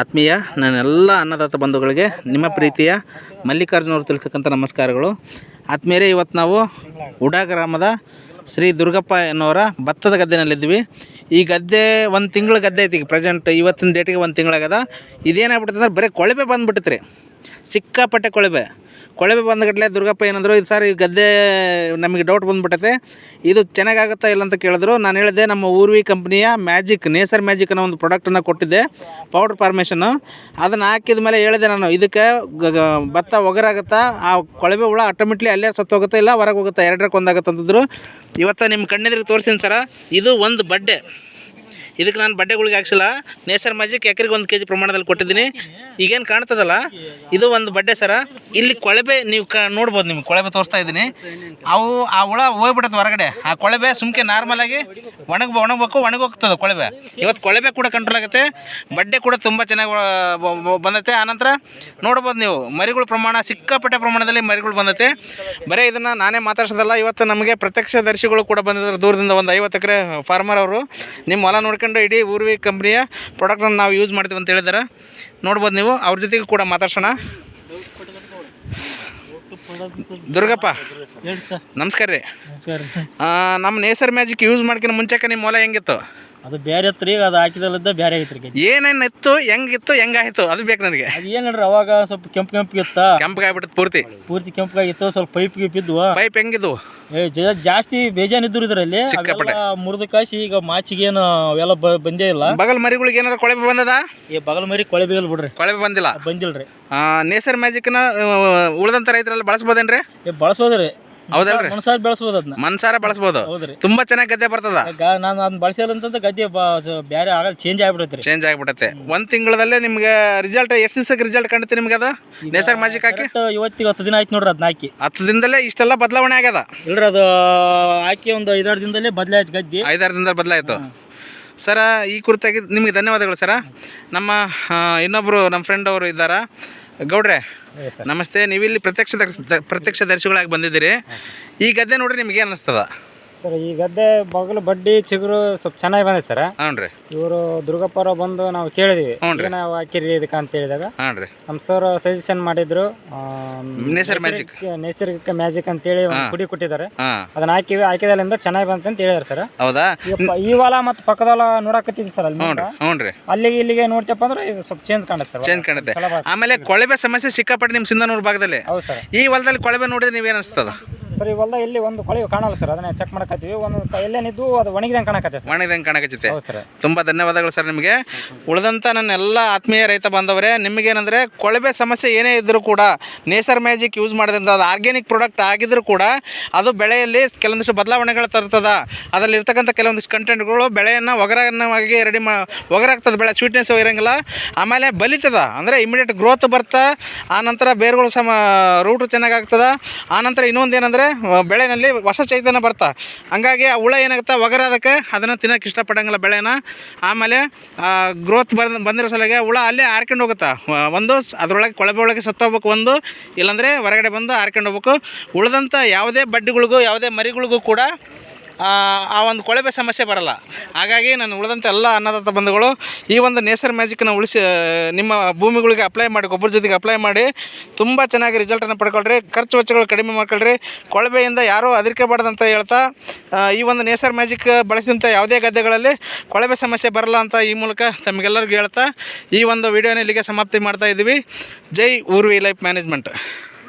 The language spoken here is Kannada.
ಆತ್ಮೀಯ ನನ್ನೆಲ್ಲ ಅನ್ನದಾತ ಬಂಧುಗಳಿಗೆ ನಿಮ್ಮ ಪ್ರೀತಿಯ ಮಲ್ಲಿಕಾರ್ಜುನವ್ರು ತಿಳಿಸ್ತಕ್ಕಂಥ ನಮಸ್ಕಾರಗಳು. ಆತ್ಮೀಯರೇ, ಇವತ್ತು ನಾವು ಉಡಾ ಗ್ರಾಮದ ಶ್ರೀ ದುರ್ಗಪ್ಪ ಎನ್ನುವರ ಭತ್ತದ ಗದ್ದೆನಲ್ಲಿದ್ವಿ ಈ ಗದ್ದೆ ಒಂದು ತಿಂಗಳ ಗದ್ದೆ ಐತಿ ಈಗ ಪ್ರೆಸೆಂಟ್ ಇವತ್ತಿನ ಡೇಟಿಗೆ ಒಂದು ತಿಂಗಳಾಗದ ಇದೇನಾಗ್ಬಿಟ್ಟೈತೆ ಅಂದ್ರೆ ಬರೀ ಕೊಳವೆ ಬಂದುಬಿಟ್ಟಿತ್ರಿ. ರೀ ಸಿಕ್ಕಾಪಟ್ಟೆ ಕೊಳವೆ. ಕೊಳವೆ ಬಂದಗಟ್ಲೆ ದುರ್ಗಪ್ಪ ಏನಂದರು, ಇದು ಸರ್ ಈ ಗದ್ದೆ ನಮಗೆ ಡೌಟ್ ಬಂದ್ಬಿಟ್ಟೈತೆ ಇದು ಚೆನ್ನಾಗಾಗುತ್ತಾ ಇಲ್ಲ ಅಂತ ಕೇಳಿದ್ರು. ನಾನು ಹೇಳಿದೆ, ನಮ್ಮ ಊರ್ವಿ ಕಂಪ್ನಿಯ ಮ್ಯಾಜಿಕ್ ನೇಸರ್ ಮ್ಯಾಜಿಕ್ ಅನ್ನೋ ಒಂದು ಪ್ರಾಡಕ್ಟನ್ನು ಕೊಟ್ಟಿದ್ದೆ ಪೌಡ್ರ್ ಫಾರ್ಮೇಷನ್ನು ಅದನ್ನು ಹಾಕಿದ ಮೇಲೆ ಹೇಳಿದೆ ನಾನು, ಇದಕ್ಕೆ ಭತ್ತ ಒಗರಾಗುತ್ತಾ? ಆ ಕೊಳವೆ ಹುಳ ಆಟೋಮೆಟ್ಲಿ ಅಲ್ಲೇ ಸತ್ತೋಗುತ್ತೆ ಇಲ್ಲ? ಹೊರಗೆ ಹೋಗುತ್ತೆ? ಎರಡರಕ್ಕೆ ಒಂದಾಗುತ್ತೆ? ಅಂತಿದ್ರು. ಇವತ್ತು ನಿಮ್ಮ ಕಣ್ಣೆದ್ರಿಗೆ ತೋರಿಸ್ತೀನಿ ಸರ, ಇದು ಒಂದು ಬಡ್ಡೆ. ಇದಕ್ಕೆ ನಾನು ಬಡ್ಡೆಗಳಿಗೆ ಹಾಕ್ಸಿಲ್ಲ. ನೇಸರ್ ಮ್ಯಾಜಿಕ್ ಎಕರೆಗೆ ಒಂದು ಕೆ ಜಿ ಪ್ರಮಾಣದಲ್ಲಿ ಕೊಟ್ಟಿದ್ದೀನಿ. ಈಗೇನು ಕಾಣ್ತದಲ್ಲ? ಇದು ಒಂದು ಬಡ್ಡೆ ಸರ. ಇಲ್ಲಿ ಕೊಳಬೆ ನೀವು ಕ ನೋಡ್ಬೋದು ನಿಮ್ಗೆ ಕೊಳಬೆ ತೋರಿಸ್ತಾ ಇದ್ದೀನಿ. ಅವು ಆ ಹುಳ ಹೋಗ್ಬಿಡುತ್ತೆ ಹೊರಗಡೆ. ಆ ಕೊಳಬೆ ಸುಮ್ಕೆ ನಾರ್ಮಲಾಗಿ ಒಣಗ ಒಣಗಬೇಕು, ಒಣಗೋಗ್ತದೆ ಕೊಳಬೆ ಇವತ್ತು ಕೊಳಬೆ ಕೂಡ ಕಂಟ್ರೋಲ್ ಆಗುತ್ತೆ. ಬಡ್ಡೆ ಕೂಡ ತುಂಬ ಚೆನ್ನಾಗಿ ಬಂದೈತೆ ಆನಂತರ ನೋಡ್ಬೋದು ನೀವು, ಮರಿಗಳ ಪ್ರಮಾಣ, ಸಿಕ್ಕಾಪಟ್ಟೆ ಪ್ರಮಾಣದಲ್ಲಿ ಮರಿಗಳು ಬಂದೈತೆ ಬರೀ ಇದನ್ನು ನಾನೇ ಮಾತಾಡ್ಸೋದಲ್ಲ, ಇವತ್ತು ನಮಗೆ ಪ್ರತ್ಯಕ್ಷ ದರ್ಶಿಗಳು ಕೂಡ ಬಂದಿದ್ದಾರೆ ದೂರದಿಂದ ಒಂದು ಐವತ್ತು ಎಕರೆ ಫಾರ್ಮರ್ ಅವರು. ನಿಮ್ಮ ಹೊಲ ನೋಡ್ಕೊಂಡು ಇಡೀ ಊರ್ವಿ ಕಂಪ್ನಿಯ ಪ್ರಾಡಕ್ಟನ್ನು ನಾವು ಯೂಸ್ ಮಾಡ್ತೀವಿ ಅಂತ ಹೇಳಿದ್ರೆ. ನೋಡ್ಬೋದು ನೀವು ಅವ್ರ ಜೊತೆಗೆ ಕೂಡ ಮಾತಾಡ್ಸೋಣ. ದುರ್ಗಪ್ಪ ನಮಸ್ಕಾರ ರೀ. ನಮ್ಮ ನೇಸರ್ ಮ್ಯಾಜಿಕ್ ಯೂಸ್ ಮಾಡ್ಕೊಂಡು ಮುಂಚೆಕ ನಿಮ್ಮ ಹೊಲ ಹೆಂಗಿತ್ತು? ಅದು ಬೇರೆ ಇತ್ತು ಈಗ ಅದು ಹಾಕಿದಲ್ಲಿದ್ದ ಬೇರೆ ಐತ್ರಿ ಗದ್ದೆ. ಏನೇನು ಇತ್ತು ಹೆಂಗಿತ್ತು ಹೆಂಗಾಯ್ತು ಅದು ಬೇಕು ನನಗೆ. ಅದು ಏನು ಹೇಳ್ರಿ ಅವಾಗ ಸ್ವಲ್ಪ ಕೆಂಪು ಕೆಂಪು ಇತ್ತ? ಕೆಂಪಗಾಗ್ಬಿಟ್ಟು ಪೂರ್ತಿ. ಪೂರ್ತಿ ಕೆಂಪಗಾಗಿತ್ತು ಸ್ವಲ್ಪ ಪೈಪ್ ಗಿಪ್ ಇದ್ವು. ಪೈಪ್ ಹೆಂಗಿದ್ವು? ಏ ಜ- ಜಾಸ್ತಿ ಬೇಜಾನ್ ಇದ್ರು ಇದರಲ್ಲಿ ಸಿಕ್ಕಾಪಟ್ಟೆ. ಮುರಿದ ಕಾಸಿ ಈಗ ಮಾಚಿಗೆ ಏನು ಅವೆಲ್ಲ ಬ- ಬಂದೇ ಇಲ್ಲ. ಬಗಲ್ ಮರಿಗಳಿಗೆ ಏನಾರ ಕೊಳೆಬೆ ಬಂದದ? ಈ ಬಗಲ್ ಮರಿ ಕೊಳೆ ಬೀಗಲ್ ಬಿಡ್ರಿ. ಕೊಳಬೆ ಬಂದಿಲ್ಲ. ಬಂದಿಲ್ರಿ. ನೇಸರ್ ಮ್ಯಾಜಿಕ್ನ ಉಳಿದಂಥ ರೈತರಲ್ಲಿ ಬಳಸ್ಬೋದೇನ್ರಿ? ಏ ಬಳಸ್ಬೋದ್ರಿ. ಹೌದಲ್ರಿ? ಮನಸಾರ ಬೆಳೆಸ್ಬೋದು ಅದನ್ನ ಮನ್ಸಾರ ಬಳಸ್ಬೋದು. ಹೌದ್ರಿ. ತುಂಬಾ ಚೆನ್ನಾಗಿ ಗದ್ದೆ ಬರ್ತದ? ನಾನು ಅದನ್ನ ಬಳಸಿಲ್ಲ ಅಂತಂದ್ರೆ ಗದ್ದೆ ಬ- ಬೇರೆ ಆಗಲ್ಲ ಚೇಂಜ್ ಆಗ್ಬಿಡತ್ರಿ. ಚೇಂಜ್ ಆಗ್ಬಿಡತ್ತೆ. ಒಂದ್ ತಿಂಗಳಲ್ಲೇ ನಿಮ್ಗೆ ರಿಸಲ್ಟ್ ಎಷ್ಟು ದಿವಸಕ್ಕೆ ರಿಸಲ್ಟ್ ಕಾಣುತ್ತೆ ನಿಮ್ಗೆ ಅದು? ನೇಸರ್ ಮ್ಯಾಜಿಕ್ ಹಾಕಿ? ಕರೆಕ್ಟ್ ಇವತ್ತಿಗೆ ಹತ್ತು ದಿನ ಆಯ್ತು ನೋಡ್ರಿ ಅದನ್ನ ಹಾಕಿ. ಹತ್ತು ದಿನದಲ್ಲೇ ಇಷ್ಟೆಲ್ಲ ಬದಲಾವಣೆ ಆಗ್ಯದ? ಇಲ್ರಿ ಅದು ಹಾಕಿ ಒಂದು ಐದಾರು ದಿನದಲ್ಲೇ ಬದಲಾಯ್ತು ಗದ್ದೆ. ಐದಾರು ದಿನದಲ್ಲಿ ಬದಲಾಯ್ತು. ಸರ ಈ ಕುರಿತಾಗಿ ನಿಮಗೆ ಧನ್ಯವಾದಗಳು ಸರ. ನಮ್ಮ ಇನ್ನೊಬ್ಬರು ಇನ್ನೊಬ್ರು ನಮ್ಮ ಫ್ರೆಂಡ್ ಅವರು ಇದ್ದಾರಾ. ಗೌಡ್ರೆ ನಮಸ್ತೆ. ನೀವಿಲ್ಲಿ ಪ್ರತ್ಯಕ್ಷ ಪ್ರತ್ಯಕ್ಷ ದರ್ಶಿಗಳಾಗಿ ಬಂದಿದ್ದೀರಿ. ಈ ಗದ್ದೆ ನೋಡ್ರಿ ನಿಮ್ಗೆ ಏನು ಅನಿಸ್ತದ? ಸರ್ ಈ ಗದ್ದೆ ಬಗಲು ಬಡ್ಡಿ ಚಿಗುರು ಸ್ವಲ್ಪ ಚೆನ್ನಾಗಿ ಬಂದೈತೆ ಸರ್. ಇವರು ದುರ್ಗಪ್ಪರ ಬಂದು ನಾವು ಕೇಳಿದ್ವಿ ಹ್ಞೂನ್ರಿ. ನಾವು ಹಾಕಿರಿ ಇದಕ್ಕೆ ಅಂತ ಹೇಳಿದಾಗ. ಹಾಂ ರೀ. ನಮ್ಮ ಸರ್ ಸಜೆಷನ್ ಮಾಡಿದ್ರು ಆ, ನೇಸರ್ ಮ್ಯಾಜಿಕ್ ನೈಸರ್ಗಿಕ- ನೈಸರ್ಗಿಕ ಮ್ಯಾಜಿಕ್ ಅಂತೇಳಿ ಒಂದು ಕುಡಿ ಪುಡಿ ಕೊಟ್ಟಿದ್ದಾರೆ. ಹಾಂ. ಅದನ್ನ ಹಾಕಿವಿ ಹಾಕಿದಲ್ಲಿಂದ ಚೆನ್ನಾಗಿ ಬಂತ ಅಂತ ಹೇಳಿದಾರೆ ಸರ್ ಹೌದಾ? ಈ ಹೊಲ ಮತ್ತು ಪಕ್ಕದ ಹೊಲ ನೋಡಕತ್ತಿದ್ವಿ ಸರ್ ಅಲ್ಲಿ ಹ್ಞೂ ಮುಂದೆ. ರೀ ಹ್ಞೂ ರೀ. ಅಲ್ಲಿಗೆ ಇಲ್ಲಿಗೆ ನೋಡ್ತಪ್ಪ ಅಂದ್ರೆ ಇದು ಸ್ವಲ್ಪ ಚೇಂಜ್ ಕಾಣುತ್ತೆ ಸರ್ ಚೇಂಜ್ ಕಾಣುತ್ತೆ. ಆಮೇಲೆ ಕೊಳವೆ ಸಮಸ್ಯೆ ಸಿಕ್ಕಾಪಟ್ಟೆ ನಿಮ್ಮ ಸಿಂಧನೂರು ಭಾಗದಲ್ಲಿ. ಹೌದು ಸರ್ ಈ ಹೊಲದಲ್ಲಿ ಕೊಳವೆ ನೋಡಿದ್ರೆ ನೀವೇನು ಅನಿಸ್ತದ? ಸರ್ ಈ ಇಲ್ಲಿ ಒಂದು ಕೊಳೆ ಕಾಣಲ್ಲ ಸರ್ ಅದನ್ನ ಚೆಕ್ ಮಾಡಕತ್ತೀವಿ. ಒಂದು ಎಲ್ಲೇನಿದ್ದು ಅದು ಒಣಗಿದಂಗೆ ಕಾಣಕತ್ತೆ ಸರ್. ಒಣಗಿದಂಗೆ ಕಾಣಕತ್ತೆ ಹೌದು ಸರ್. ತುಂಬ ಧನ್ಯವಾದಗಳು ಸರ್ ನಿಮಗೆ. ಉಳಿದಂಥ ನನ್ನ ಎಲ್ಲ ಆತ್ಮೀಯ ರೈತ ಬಾಂಧವರೇ ನಿಮಗೇನೆಂದರೆ ಕೊಳವೆ ಸಮಸ್ಯೆ ಏನೇ ಇದ್ದರೂ ಕೂಡ ನೇಸರ್ ಮ್ಯಾಜಿಕ್ ಯೂಸ್ ಮಾಡೋದ್ರಿಂದ ಅದು ಆರ್ಗ್ಯಾನಿಕ್ ಪ್ರಾಡಕ್ಟ್ ಆಗಿದ್ರೂ ಕೂಡ ಅದು ಬೆಳೆಯಲ್ಲಿ ಕೆಲವೊಂದಿಷ್ಟು ಬದಲಾವಣೆಗಳು ತರ್ತದ. ಅದರಲ್ಲಿ ಇರ್ತಕ್ಕಂಥ ಕೆಲವೊಂದಿಷ್ಟು ಕಂಟೆಂಟ್ಗಳು ಬೆಳೆಯನ್ನು ಒಗರನ್ನಾಗಿ ರೆಡಿ ಮಾ ಒಗರಾಗ್ತದೆ ಬೆಳೆ ಸ್ವೀಟ್ನೆಸ್ ಇರೋಂಗಿಲ್ಲ. ಆಮೇಲೆ ಬಲಿತದ ಅಂದರೆ ಇಮಿಡಿಯೇಟ್ ಗ್ರೋತ್ ಬರ್ತಾ ಆನಂತರ ಬೇರುಗಳು ಸಮ ರೂಟು ಚೆನ್ನಾಗಾಗ್ತದ ಆನಂತರ ಇನ್ನೊಂದು ಏನಂದರೆ ಬೆಳೆನಲ್ಲಿ ಹೊಸ ಚೈತನ್ಯ ಬರ್ತಾ. ಹಂಗಾಗಿ ಆ ಹುಳ ಏನಾಗುತ್ತೆ, ಒಗರೋದಕ್ಕೆ ಅದನ್ನು ತಿನ್ನೋಕೆ ಇಷ್ಟಪಡಂಗಿಲ್ಲ ಬೆಳೆನ. ಆಮೇಲೆ ಗ್ರೋತ್ ಬಂದ, ಬಂದಿರೋ ಸಲಗೆ ಹುಳ ಅಲ್ಲೇ ಹಾರ್ಕೊಂಡು ಹೋಗುತ್ತಾ. ಒಂದು ಅದರೊಳಗೆ ಕೊಳಬೆ ಒಳಗೆ ಸತ್ತೋಗ್ಬೇಕು ಒಂದು, ಇಲ್ಲಾಂದರೆ ಹೊರಗಡೆ ಬಂದು ಹಾರ್ಕೊಂಡು ಹೋಗ್ಬೇಕು. ಉಳಿದಂಥ ಯಾವುದೇ ಬಡ್ಡಿಗಳಿಗೂ, ಯಾವುದೇ ಮರಿಗಳಿಗೂ ಕೂಡ ಆ ಒಂದು ಕೊಳವೆ ಸಮಸ್ಯೆ ಬರಲ್ಲ. ಹಾಗಾಗಿ ನಾನು ಉಳಿದಂಥ ಎಲ್ಲ ಅನ್ನದಾತ ಬಂಧುಗಳು, ಈ ಒಂದು ನೇಸರ್ ಮ್ಯಾಜಿಕ್ನ ಉಳಿಸಿ ನಿಮ್ಮ ಭೂಮಿಗಳಿಗೆ ಅಪ್ಲೈ ಮಾಡಿ, ಗೊಬ್ಬರ ಜೊತೆಗೆ ಅಪ್ಲೈ ಮಾಡಿ, ತುಂಬ ಚೆನ್ನಾಗಿ ರಿಸಲ್ಟನ್ನು ಪಡ್ಕೊಳ್ರಿ. ಖರ್ಚು ವೆಚ್ಚಗಳು ಕಡಿಮೆ ಮಾಡ್ಕೊಳ್ರಿ. ಕೊಳಬೆಯಿಂದ ಯಾರೂ ಅಂತ ಹೇಳ್ತಾ ಈ ಒಂದು ನೇಸರ್ ಮ್ಯಾಜಿಕ್ ಬಳಸಿದಂಥ ಯಾವುದೇ ಗದ್ದೆಗಳಲ್ಲಿ ಕೊಳಬೆ ಸಮಸ್ಯೆ ಬರಲ್ಲ ಅಂತ ಈ ಮೂಲಕ ತಮಗೆಲ್ಲರಿಗೂ ಹೇಳ್ತಾ, ಈ ಒಂದು ವಿಡಿಯೋನ ಇಲ್ಲಿಗೆ ಸಮಾಪ್ತಿ ಮಾಡ್ತಾ ಇದ್ದೀವಿ. ಜೈ ಊರ್ವಿ ಲೈಫ್ ಮ್ಯಾನೇಜ್ಮೆಂಟ್.